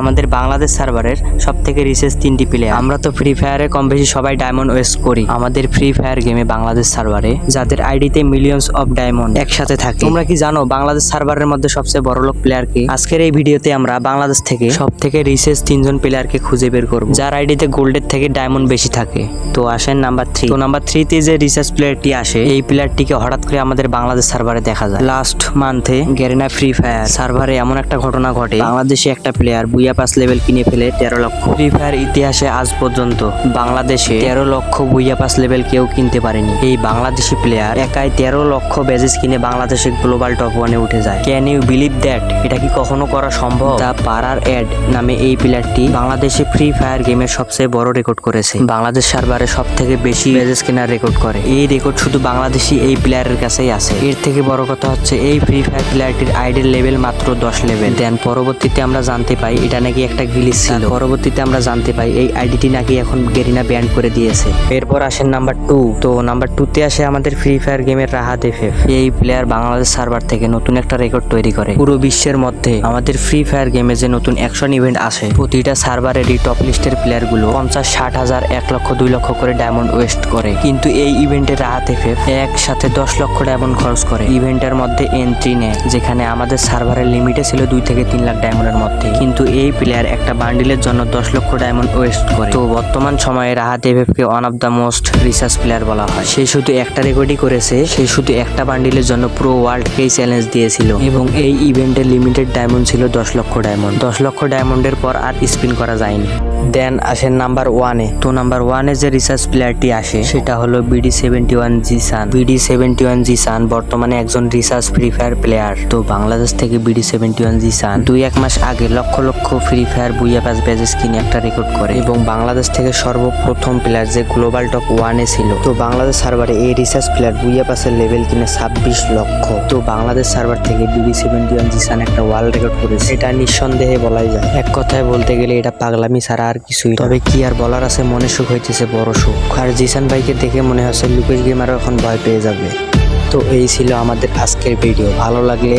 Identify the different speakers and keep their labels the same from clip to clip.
Speaker 1: আমাদের বাংলাদেশ সার্ভারের সব থেকে রিসেস তিনটি প্লেয়ার আমরা তো ফ্রি ফায়ারে কম বেশি সবাই ডায়মন্ড ওয়েস্ট করি। আমাদের ফ্রি ফায়ার গেমে বাংলাদেশ সার্ভারে যাদের আইডিতে মিলিয়নস অফ ডায়মন্ড একসাথে থাকে। তোমরা কি জানো বাংলাদেশ সার্ভারের মধ্যে সবচেয়ে বড় লোক প্লেয়ার কে? আজকের এই ভিডিওতে আমরা বাংলাদেশ থেকে সব থেকে রিসেস তিনজন প্লেয়ারকে খুঁজে বের করব। যার আইডিতে গোল্ডের থেকে ডায়মন্ড বেশি থাকে। তো আসেন নাম্বার থ্রি তো নাম্বার থ্রিতে যে রিসার্চ প্লেয়ারটি আসে, এই প্লেয়ারটিকে হঠাৎ করে আমাদের বাংলাদেশ সার্ভারে দেখা যায়। লাস্ট মান্থে গ্যারেনা ফ্রি ফায়ার সার্ভারে এমন একটা ঘটনা ঘটে। বাংলাদেশে একটা প্লেয়ার বুইয়া পাস লেভেল কিনে ফেলে তেরো লক্ষ। ফ্রি ফায়ার ইতিহাসে আজ পর্যন্ত বাংলাদেশে তেরো লক্ষ বুইয়া পাস লেভেল কেউ কিনতে পারেনি। এই বাংলাদেশি প্লেয়ার একাই তেরো লক্ষ বেজেস কিনে বাংলাদেশে গ্লোবাল টপ ওয়ানে উঠে যায়। ক্যান ইউ বিলিভ দ্যাট এটা কি কখনো করা সম্ভব? দা পাড়ার অ্যাড নামে এই প্লেয়ারটি বাংলাদেশে ফ্রি ফায়ার গেমের সবচেয়ে বড় রেকর্ড করেছে। বাংলাদেশ সার্ভারে সব থেকে বেশি বেজেস কেনার রেকর্ড করে। এই রেকর্ড শুধু বাংলাদেশি এই প্লেয়ারের কাছেই আছে। এর থেকে বড় কথা হচ্ছে এই ফ্রি ফায়ার প্লেয়ারটির আইডির লেভেল মাত্র দশ লেভেল দেন পরবর্তীতে আমরা জানতে পাই এটা নাকি একটা গিলিস ছিল। পরবর্তীতে আমরা জানতে পাই এই আইডিটি নাকি এখন গেরিনা ব্যান করে দিয়েছে। এরপর আসেন নাম্বার টু তো নাম্বার টুতে আসে আমাদের ফ্রি ফায়ার গেমের রাহাত এফএফ এই প্লেয়ার বাংলাদেশ সার্ভার থেকে নতুন একটা রেকর্ড তৈরি করে। পুরো বিশ্বের মধ্যে আমাদের ফ্রি ফায়ার গেমে যে নতুন অ্যাকশন ইভেন্ট আসে প্রতিটা সার্ভারের সার্ভারেরই টপ লিস্টের প্লেয়ারগুলো পঞ্চাশ ষাট হাজার এক লক্ষ দুই লক্ষ করে ডায়মন্ড ওয়েস্ট করে। কিন্তু এই ইভেন্টের রাহাত এফএফ একসাথে দশ লক্ষ ডায়মন্ড খরচ করে। ইভেন্টের মধ্যে এন্ট্রি নেয় যেখানে আমাদের সার্ভারের লিমিটে ছিল দুই থেকে তিন লাখ ডায়মন্ডের মধ্যে। কিন্তু এই প্লেয়ার একটা বান্ডিলের জন্য দশ লক্ষ ডায়মন্ড ওয়েস্ট করে। তো বর্তমান সময়ে Rahat FF K one of the most research player বলা হয়। সে শুধু একটা রেকর্ডই করেছে, সে শুধু একটা বান্ডিলের জন্য পুরো ওয়ার্ল্ডকেই চ্যালেঞ্জ দিয়েছিল। এবং এই ইভেন্টের লিমিটেড ডায়মন্ড ছিল দশ লক্ষ ডায়মন্ড দশ লক্ষ ডায়মন্ডের পর আর স্পিন করা যায়নি। দেন আসেন নাম্বার ওয়ানে তো নাম্বার ওয়ানে যে রিসার্চ প্লেয়ারটি আসে, সেটা হলো BD seventy one G Sun BD seventy one G Sun বর্তমানে একজন রিসার্চ ফ্রি ফায়ার প্লেয়ার তো বাংলাদেশ থেকে BD seventy one G Sun দুই এক মাস আগে lakh lakh free fire booyah pass badges কিনে একটা রেকর্ড করে। এবং বাংলাদেশ থেকে সর্বপ্রথম প্লেয়ার যে গ্লোবাল টপ ওয়ানে ছিল। তো বাংলাদেশ সার্ভারে এই রিসার্চ প্লেয়ার বুইয়া পাসের লেভেল কিনে ছাব্বিশ লক্ষ। তো বাংলাদেশ সার্ভার থেকে BD seventy one G Sun একটা ওয়ার্ল্ড রেকর্ড করেছে। এটা নিঃসন্দেহে বলাই যায়। এক কথায় বলতে গেলে এটা পাগলামি ছাড়া আর কিছুই তবে কি আর বলার আছে, মনে সুখ হইতেছে, বড় সুখ। আর জিসান ভাইকে দেখে মনে হচ্ছে লুকেশ গেমারও এখন ভয় পেয়ে যাবে। তো এই ছিল আমাদের আজকের ভিডিও। ভালো লাগলে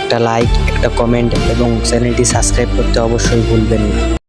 Speaker 1: একটা লাইক, একটা কমেন্ট এবং চ্যানেলটি সাবস্ক্রাইব করতে অবশ্যই ভুলবেন না।